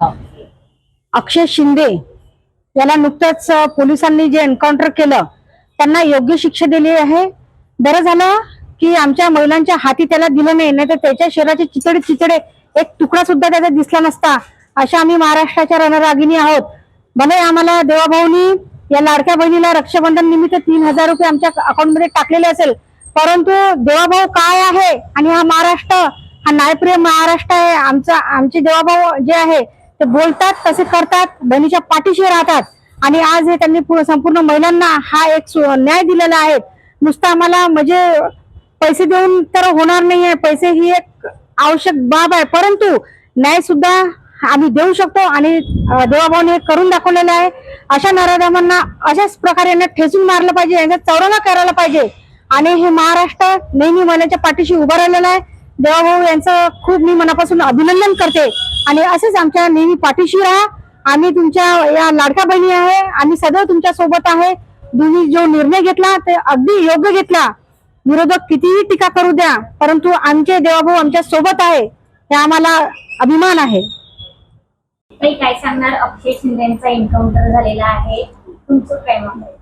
अक्षय शिंदे याला नुकतंच पोलिसांनी जे एन्काउंटर केलं त्यांना योग्य शिक्षा दिली आहे. बरं झालं की आमच्या महिलांच्या हाती त्याला दिलं नाही नाही तर त्याच्या शरीराचे चितडे चितडे एक तुकडा सुद्धा त्याचा दिसला नसता. अशा आम्ही महाराष्ट्राच्या रणरागिणी आहोत. भले आम्हाला देवाभाऊनी या लाडक्या बहिणीला रक्षाबंधन निमित्त तीन हजार रुपये आमच्या अकाउंटमध्ये टाकलेले असेल परंतु देवाभाऊ काय आहे? आणि हा महाराष्ट्र हा न्यायप्रिय महाराष्ट्र आहे. आमचा आमचे देवाभाऊ जे आहे ते बोलतात तसे करतात बहिणीच्या पाठीशी राहतात. आणि आज हे त्यांनी संपूर्ण महिलांना हा एक न्याय दिलेला आहे. नुसतं आम्हाला म्हणजे पैसे देऊन तर होणार नाहीये. पैसे ही एक आवश्यक बाब आहे. परंतु न्याय सुद्धा आम्ही देऊ शकतो आणि देवाभाऊने हे करून दाखवलेलं आहे. अशा नराधमांना अशाच प्रकारे यांना ठेचून मारलं पाहिजे यांचा चौराला करायला पाहिजे. आणि हे महाराष्ट्र नेहमी महिलांच्या पाठीशी उभं राहिलेलं आहे. देवाभाऊ यांचं खूप मी मनापासून अभिनंदन करते. आणि असेच आमच्या नेहमी पाठीशी राहा. आम्ही तुमच्या या लाडक्या बहिणी आहे. आम्ही सदैव तुमच्यासोबत आहे. तुम्ही जो निर्णय घेतला ते अगदी योग्य घेतला. विरोधक कितीही टीका करू द्या परंतु आमचे देवाभाऊ आमच्यासोबत आहे हे आम्हाला अभिमान आहे. काही काय सांगणार? अक्षय शिंदेचा एन्काउंटर झालेला आहे. तुमचं काय मत आहे?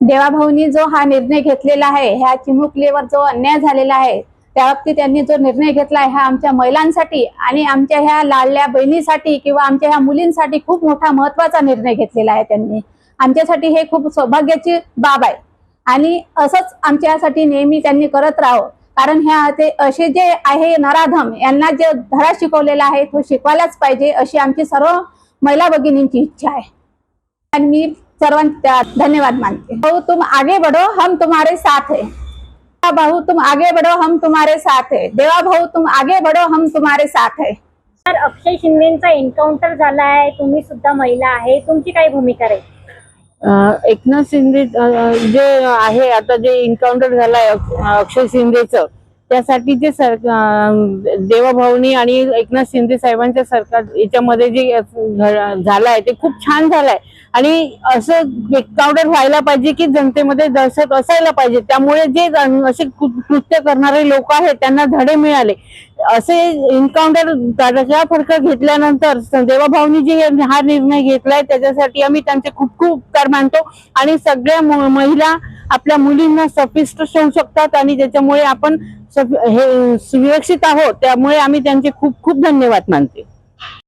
देवाभाऊनी जो हा निर्णय घेतलेला आहे ह्या चिमुकलीवर जो अन्याय झालेला आहे त्या बाबतीत त्यांनी जो निर्णय घेतला आहे हा आमच्या महिलांसाठी आणि आमच्या ह्या लाडल्या बहिणीसाठी किंवा आमच्या ह्या मुलींसाठी खूप मोठा महत्त्वाचा निर्णय घेतलेला आहे त्यांनी. आमच्यासाठी हे खूप सौभाग्याची बाब आहे. आणि असंच आमच्यासाठी नेहमी त्यांनी करत राहावं. कारण ह्या ते असे जे आहे नराधम यांना जे धडा शिकवलेला आहे तो शिकवायलाच पाहिजे अशी आमची सर्व महिला भगिनींची इच्छा आहे. आणि मी सर्वांचा धन्यवाद मानते. हो तुम आगे बढ़ो हम तुम्हारे साथ है. देवा भाऊ तुम आगे बढ़ो हम तुम्हारे साथ है। देवा भाऊ तुम आगे बढ़ो हम तुम्हारे साथ है। तर अक्षय शिंदेचा एन्काउंटर झाला आहे. तुम्ही सुद्धा महिला आहे. तुमची काय भूमिका राहील अं, एकनाथ शिंदे अं, जे आहे आता जे एन्काउंटर झालाय अक- अक्षय शिंदेचं त्यासाठी जे सर अं, देवाभाऊनी आणि एकनाथ शिंदे साहेबांच्या सरकार याच्यामध्ये जे घ- झालंय ते खूप छान झालंय. आणि असं एन्काउंटर व्हायला पाहिजे की जनतेमध्ये दहशत असायला पाहिजे. त्यामुळे जे असे कृ- कृत्य करणारे लोक आहेत त्यांना धडे मिळाले. असे एन्काउंटर त्याच्या फडकं घेतल्यानंतर देवाभाऊनी जे हा निर्णय घेतलाय त्याच्यासाठी आम्ही त्यांचे खूप खूप उपकार मानतो. आणि सगळ्या म- महिला आपल्या मुलींना सफिस्ट होऊ शकतात आणि त्याच्यामुळे आपण हे सुरक्षित आहोत त्यामुळे आम्ही त्यांचे खूप खूप धन्यवाद मानते.